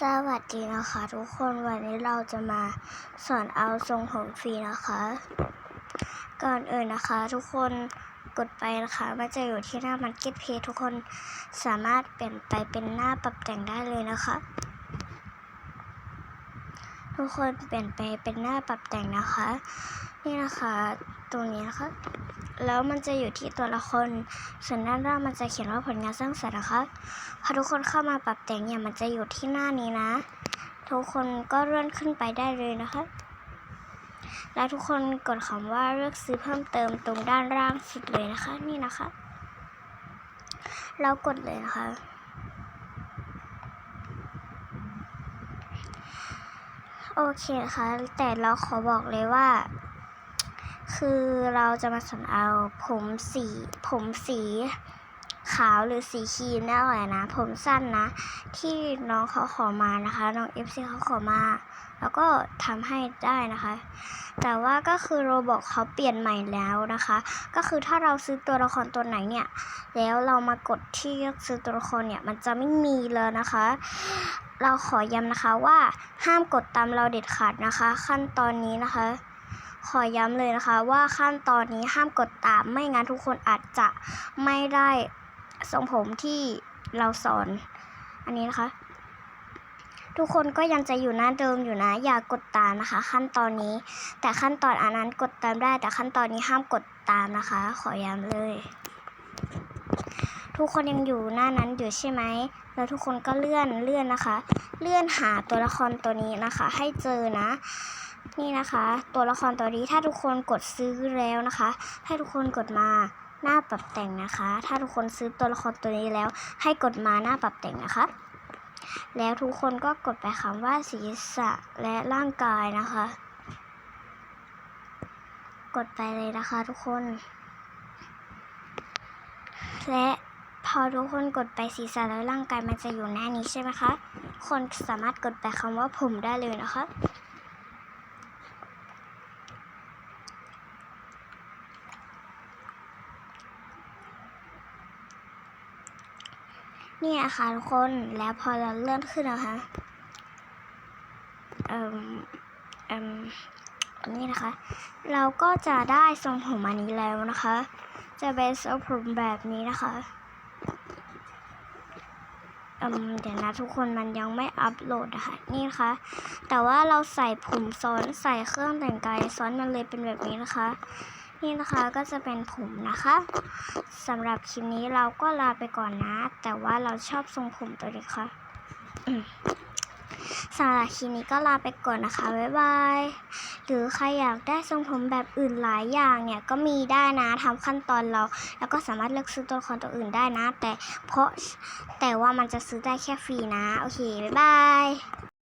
สวัสดีนะคะทุกคนวันนี้เราจะมาสอนเอาทรงผมฟรีนะคะ ก่อนอื่นนะคะ ทุกคนกดไปนะคะมันจะอยู่ที่หน้ามันเก็ตเพทุกคนสามารถเปลี่ยนไปเป็นหน้าปรับแต่งได้เลยนะคะ ทุกคนเปลี่ยนไปเป็นหน้าปรับแต่งนะคะ นี่นะคะตรงนี้นะคะแล้วมันจะอยู่ที่ตัวละคร ส่วนด้านล่างมันจะเขียนว่าผลงานสร้างสรรค์นะคะ พอทุกคนเข้ามาปรับแต่งเนี่ยมันจะอยู่ที่หน้านี้นะ ทุกคนก็เลื่อนขึ้นไปได้เลยนะคะ แล้วทุกคนกดคำว่าเลือกซื้อเพิ่มเติมตรงด้านล่างสุดเลยนะคะ นี่นะคะแล้วกดเลยนะคะ โอเคค่ะแต่เราขอบอกเลยว่า คือเราจะมาสอนเอาผมสี ผมสีขาวหรือสีครีมนี่แหละนะ ผมสั้นนะ ที่น้องเขาขอมานะคะ น้องเอฟซีเขาขอมา แล้วก็ทำให้ได้นะคะ แต่ว่าก็คือโรบอกเขาเปลี่ยนใหม่แล้วนะคะ ก็คือถ้าเราซื้อตัวละครตัวไหนเนี่ย แล้วเรามากดที่ซื้อตัวละครเนี่ย มันจะไม่มีเลยนะคะ เราขอย้ำนะคะว่าห้ามกดตามเราเด็ดขาดนะคะ ขั้นตอนนี้นะคะ ขอย้ำเลยนะคะว่าขั้นตอนนี้ห้ามกดตามไม่งั้นทุกคนอาจจะไม่ได้ทรงผมที่เราสอน อันนี้นะคะ ทุกคนก็ยังจะอยู่หน้าเดิมอยู่นะ อย่ากดตามนะคะ ขั้นตอนนี้ แต่ขั้นตอนอันนั้นกดตามได้ แต่ขั้นตอนนี้ห้ามกดตามนะคะ ขอย้ำเลย ทุกคนยังอยู่หน้านั้นอยู่ใช่ไหม แล้วทุกคนก็เลื่อนเลื่อนนะคะ เลื่อนหาตัวละครตัวนี้นะคะ ให้เจอนะ นี่นะคะ ตัวละครตัวนี้ถ้าทุกคนกดซื้อแล้วนะคะ ให้ทุกคนกดมาหน้าปรับแต่งนะคะ ถ้าทุกคนซื้อตัวละครตัวนี้แล้ว ให้กดมาหน้าปรับแต่งนะคะ แล้วทุกคนก็กดไปคำว่าศีรษะและร่างกายนะคะ กดไปเลยนะคะทุกคน และ อทุกคนกดไปศีรษะและร่างกายมันจะอยู่หน้านี้ใช่ไหมคะ คนสามารถกดไปคำว่าผมได้เลยนะคะ นี่นะคะทุกคนแล้วพอเราเลื่อนขึ้นนะคะเอ่มเอ่มนี่นะคะ เราก็จะได้ทรงผมอันนี้แล้วนะคะ จะเป็นทรงผมแบบนี้นะคะ อ่มเดี๋ยวนะทุกคนมันยังไม่อัปโหลดนะคะ นี่นะคะ แต่ว่าเราใส่ผมซ้อนใส่เครื่องแต่งกายซ้อนมันเลยเป็นแบบนี้นะคะ นี่นะคะก็จะเป็นผมนะคะสำหรับคลิปนี้เราก็ลาไปก่อนนะ แต่ว่าเราชอบทรงผมตัวนี้ค่ะสำหรับคลิปนี้ก็ลาไปก่อนนะคะ บ๊ายบาย หรือใครอยากได้ทรงผมแบบอื่นหลายอย่างเนี่ยก็มีได้นะทำขั้นตอนเรา แล้วก็สามารถเลือกซื้อตัวละครตัวอื่นได้นะ แต่เพราะแต่ว่ามันจะซื้อได้แค่ฟรีนะ โอเค บ๊ายบาย